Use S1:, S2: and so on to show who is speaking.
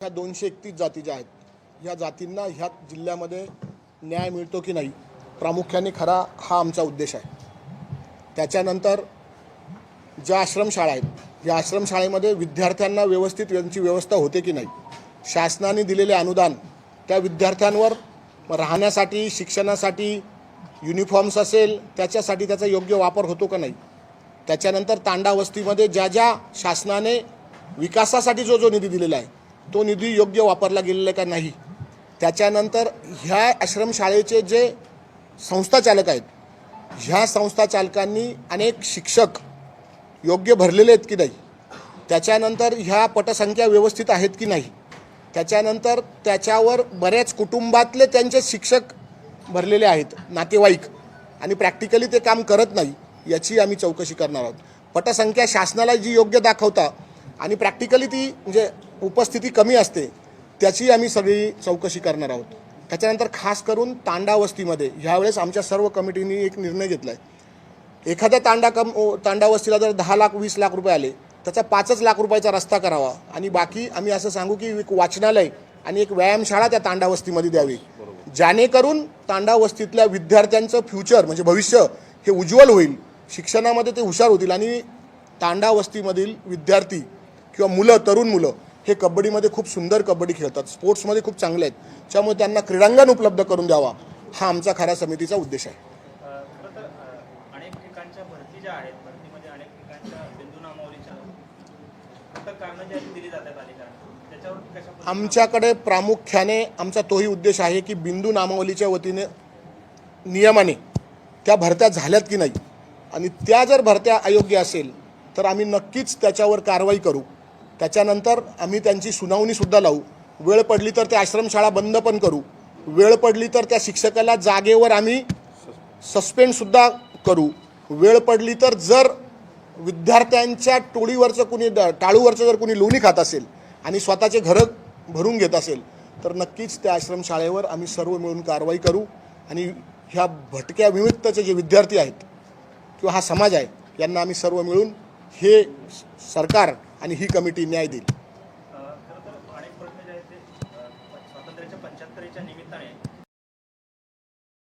S1: ह्या दोनशे एकतीस जाती ज्या आहेत ह्या जातींना ह्या जिल्ह्यामध्ये न्याय मिळतो की नाही प्रामुख्याने खरा हा आमचा उद्देश आहे. त्याच्यानंतर ज्या आश्रमशाळा आहेत या आश्रमशाळेमध्ये विद्यार्थ्यांना व्यवस्थित यांची व्यवस्था होते की नाही शासनाने दिलेले अनुदान त्या विद्यार्थ्यांवर राहण्यासाठी शिक्षणासाठी युनिफॉर्म्स असेल त्याच्यासाठी त्याचा योग्य वापर होतो का नाही त्याच्यानंतर तांडा वस्तीमध्ये ज्या ज्या शासनाने विकासासाठी जो जो निधी दिलेला आहे तो निधी योग्य वापरला गेलेला आहे का नाही? त्याच्यानंतर ह्या आश्रमशाळेचे जे संस्था चालक आहेत ह्या संस्था चालकांनी अनेक शिक्षक योग्य भरलेले आहेत की नाही? त्याच्यानंतर ह्या पटसंख्या व्यवस्थित आहेत की नाही? त्याच्यानंतर त्याच्यावर बऱ्याच कुटुंबातले त्यांचे शिक्षक भरलेले आहेत नातेवाईक. आणि प्रॅक्टिकली ते काम करत नाही याची आम्ही चौकशी करणार आहोत. पटसंख्या शासनाला जी योग्य दाखवता आणि प्रॅक्टिकली ती म्हणजे उपस्थिती कमी असते त्याची आम्ही सगळी चौकशी करणार आहोत. त्याच्यानंतर खास करून तांडा वस्तीमध्ये ह्यावेळेस आमच्या सर्व कमिटीने एक निर्णय घेतला आहे एखाद्या तांडा कम तांडा वस्तीला जर दहा लाख वीस लाख रुपये आले त्याचा पाचच लाख रुपयाचा रस्ता करावा. आणि बाकी आम्ही असं सांगू की एक वाचनालय आणि एक व्यायामशाळा त्या तांडा वस्तीमध्ये द्यावी जेणेकरून तांडा वस्तीतल्या विद्यार्थ्यांचं फ्युचर म्हणजे भविष्य हे उज्ज्वल होईल. शिक्षणामध्ये ते हुशार होतील आणि तांडा वस्तीमधील विद्यार्थी किंवा मुलं तरुण मुलं हे कबड्डीमध्ये खूप सुंदर कबड्डी खेळतात. स्पोर्ट्समध्ये खूप चांगले आहेत. त्यामुळे त्यांना क्रीडांगण उपलब्ध करून द्यावा हा आमचा खरा समितीचा उद्देश आहे. आमच्याकडे प्रामुख्याने आमचा तोही उद्देश आहे की बिंदू नामावलीच्या वतीने नियमाने त्या भरत्या झाल्यात की नाही. आणि त्या जर भरत्या अयोग्य असेल तर आम्ही नक्कीच त्याच्यावर कारवाई करू. त्याच्यानंतर आम्ही त्यांची सुनावणीसुद्धा लावू. वेळ पडली तर त्या आश्रमशाळा बंद पण करू. वेळ पडली तर त्या शिक्षकाला जागेवर आम्ही सस्पेंडसुद्धा करू. वेळ पडली तर जर विद्यार्थ्यांच्या टोळीवरचं कुणी टाळूवरचं जर कुणी लोणी खात असेल आणि स्वतःचे घरं भरून घेत असेल तर नक्कीच त्या आश्रमशाळेवर आम्ही सर्व मिळून कारवाई करू आणि ह्या भटक्या विमुक्तचे जे विद्यार्थी आहेत किंवा हा समाज आहे यांना आम्ही सर्व मिळून हे सरकार आणि ही कमिटी न्याय देईल.